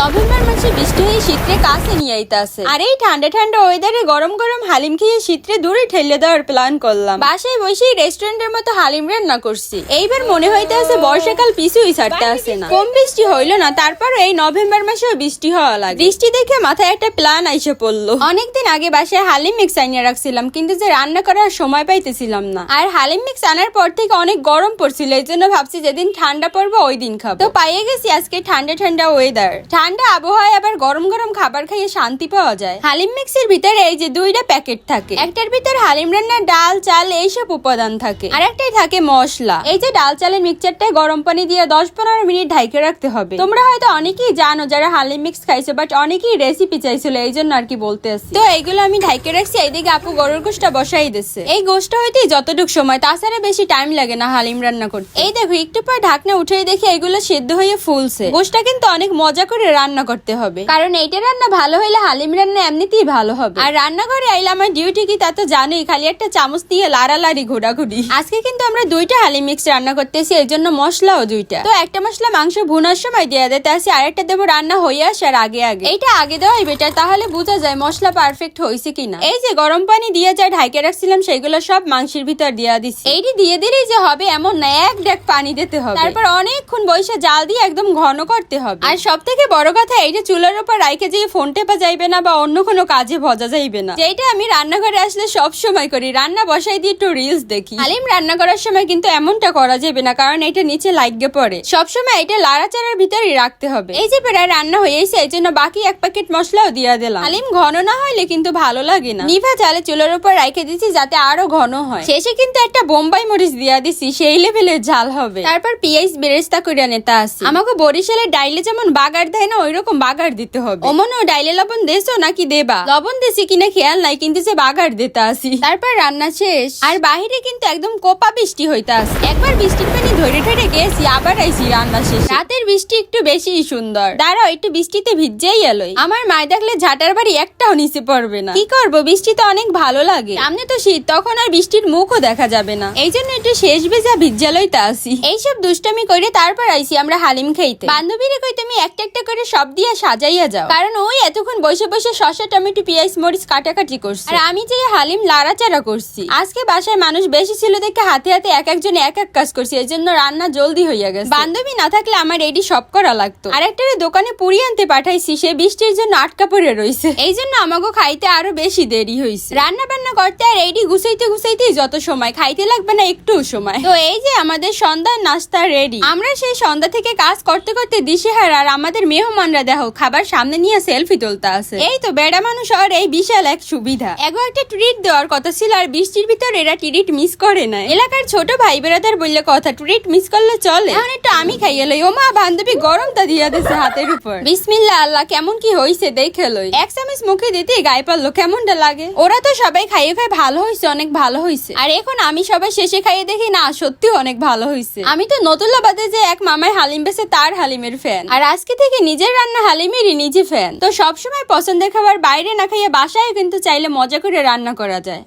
November মাসে বৃষ্টি হয়ে শীতরে কাছে নিয়ে আইতাছে। আর এই ঠান্ডা ঠান্ডা ওয়েদারে গরম গরম হালিম খেয়ে শীতরে দূরে ঠেলে দেওয়ার প্ল্যান করলাম। বাসায় বসেই রেস্টুরেন্টের মতো হালিম রান্না করছি। এইবার মনে হইতে আছে বর্ষাকাল পিছুই ছাড়তে আসে না। কম বৃষ্টি হইল না তারপর এই নভেম্বর মাসেও বৃষ্টি হওয়া লাগে। বৃষ্টি দেখে মাথায় একটা প্ল্যান আইসে পড়ল। অনেকদিন আগে বাসায় হালিম মিক্স আনিয়ে রাখছিলাম, কিন্তু যে রান্না করার সময় পাইতেছিলাম না। আর হালিম মিক্স আনার পর থেকে অনেক গরম পড়ছিল এই জন্য ভাবছি যেদিন ঠান্ডা পড়বে ওই দিন খাব। তো পাইয়ে গেছি আজকে ঠান্ডা ঠান্ডা ওয়েদার ঠান্ডা আবহাওয়ায় আবার গরম গরম খাবার খাইয়ে শান্তি পাওয়া যায়। হালিম মিক্সের ভিতরে এই যে দুইটা প্যাকেট থাকে। একটার ভিতর হালিম রান্নার ডাল, চাল এইসব উপাদান থাকে। আর একটাই থাকে মশলা। এই যে ডাল, চালের মিক্সচারটাই গরম পানি দিয়ে দশ পনেরো মিনিট ঢাইকে রাখতে হবে। তোমরা হয়তো অনেকেই জানো যারা হালিম মিক্স খাইছো বাট অনেকেই রেসিপি চাইছিল, এই জন্য আর কি বলতে আসছি। তো এইগুলো আমি ঢাইকে রাখছি, এইদিকে আপু গরুর গোষ্ঠটা বসাই দিচ্ছে এই গোষ্ঠটা হইতেই যতটুকু সময়, তাছাড়া বেশি টাইম লাগে না হালিম রান্না করতে। এই দেখো, একটু পর ঢাকনা উঠেই দেখি এগুলো সেদ্ধ হয়ে ফুলছে। গোষ্ঠটা কিন্তু অনেক মজা করে রান্না করতে হবে। কারণ এইটা রান্না ভালো হইলে হালিম রান্না এমনিতেই ভালো হবে। আর রান্নাঘরে আইলে আমার ডিউটি কি তা তো জানোই খালি একটা চামচ দিয়ে লাড়ালাড়ি ঘোরাঘুরি। আজকে কিন্তু আমরা দুইটা হালিম মিক্স রান্না করতেছি এই জন্য মশলাও দুইটা। তো একটা মশলা মাংস ভুনার সময় দিয়ে দিতে আসি আরেকটা দেবো রান্না হয়ে আসার আগে আগে। এইটা আগে দেওয়াই বেটার তাহলে বোঝা যায় মশলা পারফেক্ট হয়েছে কিনা। এই যে গরম পানি দিয়ে যা ঢাইকে রাখছিলাম সেগুলো সব মাংসের ভিতর দিয়া দিছি। এইটি দিয়ে দিলেই যে হবে এমন না এক ডেক পানি দিতে হবে। তারপর অনেকক্ষণ বসে জাল দিয়ে একদম ঘন করতে হবে। আর সব থেকে বড় কথা এই যে চুলার উপর রাইখে যে ফোন টেপা যাইবে না বা অন্য কোনো কাজে ভজা যাইবে না। যেটা আমি রান্নাঘরে আসলে সব সময় করি, রান্না বসাই দিয়ে একটু রিলস দেখি। হালিম রান্না করার সময় কিন্তু এমনটা করা যাবে না, কারণ এটা নিচে লাগিয়ে পড়ে। সব সময় এটা লাড়াচাড়ার ভিতরেই রাখতে হবে। এই যে প্রায় রান্না হয়েছে এই জন্য বাকি এক প্যাকেট মশলাও দিয়া দিলাম। আলিম ঘন না হইলে কিন্তু ভালো লাগে না। নিভা চালে চুলার উপর রেখে দিচ্ছি যাতে আরও ঘন হয়। শেষে কিন্তু একটা বোম্বাই মরিচ দিয়া দিছি, সেই লেভেলের ঝাল হবে। তারপর পিঁয়াজ বেরেস্তা করিয়া নেতা আছে। আমাকে বরিশালের ডাইলে যেমন বাগার দেয় না ওই রকম বাগার দিতে হবে। অমন ও ডাইলে লবণ দেছো নাকি দেবা? লবণ দেছি কিনা খেয়াল নাই কিন্তু যে বাগার দিতে আসি। তারপর রান্না শেষ। আর বাহিরে কিন্তু একদম কোপা বৃষ্টি হইতে আসে একবার বৃষ্টির পানি ধরে ধরে গেছি আবার আইছি রান্না শেষ। রাতের বৃষ্টি একটু বেশি সুন্দর। দাঁড়াও একটু বৃষ্টিতে ভিজেই এলোই। আমার মায় দেখলে ঝাটার বাড়ি একটাও নিচে পড়বে না। কি করব বৃষ্টি তো অনেক ভালো লাগে। সামনে তো শীত তখন আর বৃষ্টির মুখও দেখা যাবে না। এই জন্য একটু শেষ ভেজা ভিজালই তা আসি এইসব দুষ্টামি করে তারপর আইছি আমরা হালিম খাইতে। বান্ধবীরে কইতে আমি একটা একটা করে সব দিয়া সাজাইয়া যাও। কারণ ওই এতক্ষণ বসে বসে শসা, টমেটো, পেঁয়াজ, মরিচ কাটাকাটি করছে। আর আমি যে হালিম লাড়াচাড়া করছি। আজকে বাসায় মানুষ বেশি ছিল দেখে হাতে হাতে এক একজন এক এক কাজ করছি। এই জন্য রান্না জলদি হইয়া গেছে। বান্ধবী না থাকলে আমার এডি সব করা লাগতো। আর একটা দোকানে পুরি আনতে পাঠাইছি, সে বৃষ্টির জন্য আটকা পড়ে রয়েছে এই জন্য আমাকে খাইতে আরও বেশি দেরি হয়েছে রান্না বান্না করতে আর এডি গুছাইতে গুছাইতেই যত সময়, খাইতে লাগবে না একটু সময়। তো এই যে আমাদের সন্ধ্যার নাস্তা রেডি। আমরা সেই সন্ধ্যা থেকে কাজ করতে করতে দিশেহার আর আমাদের মেহমানরা দেখো খাবার সামনে নিয়ে সেলফি তুলতে আছে। এই তো বেড়া মানুষ আর এই বিশাল এক সুবিধা। এগো একটা ট্রিট দেওয়ার কথা ছিল আর বৃষ্টির ভিতর এরা ট্রিট মিস করে না এলাকার ছোট ভাই বেড়াদার বললে কথা ট্রিট মিস করলে চলে? এখন একটু আমি খাইয়ে লই। ও মা বান্ধবী গরমটা দিয়া দিছে হাতের উপর। বিসমিল্লা আল্লাহ কেমন কি হইছে দেখে লই। এক চামচ মুখে দিতে গায়ে পারল কেমনটা লাগে? ওরা তো সবাই খাইয়ে খাই ভালো হয়েছে অনেক ভালো হয়েছে আর এখন আমি সবাই শেষে খাইয়ে দেখি না সত্যি অনেক ভালো হয়েছে আমি তো নতুল্লাবাদে যে এক মামায় হালিম বেছে তার হালিমের ফ্যান আর আজকে থেকে নিজের রান্না হালিমেরই নিজে ফ্যান তো সবসময় পছন্দের খাবার বাইরে না খাইয়ে বাসায় কিন্তু চাইলে মজা করে রান্না করা যায়।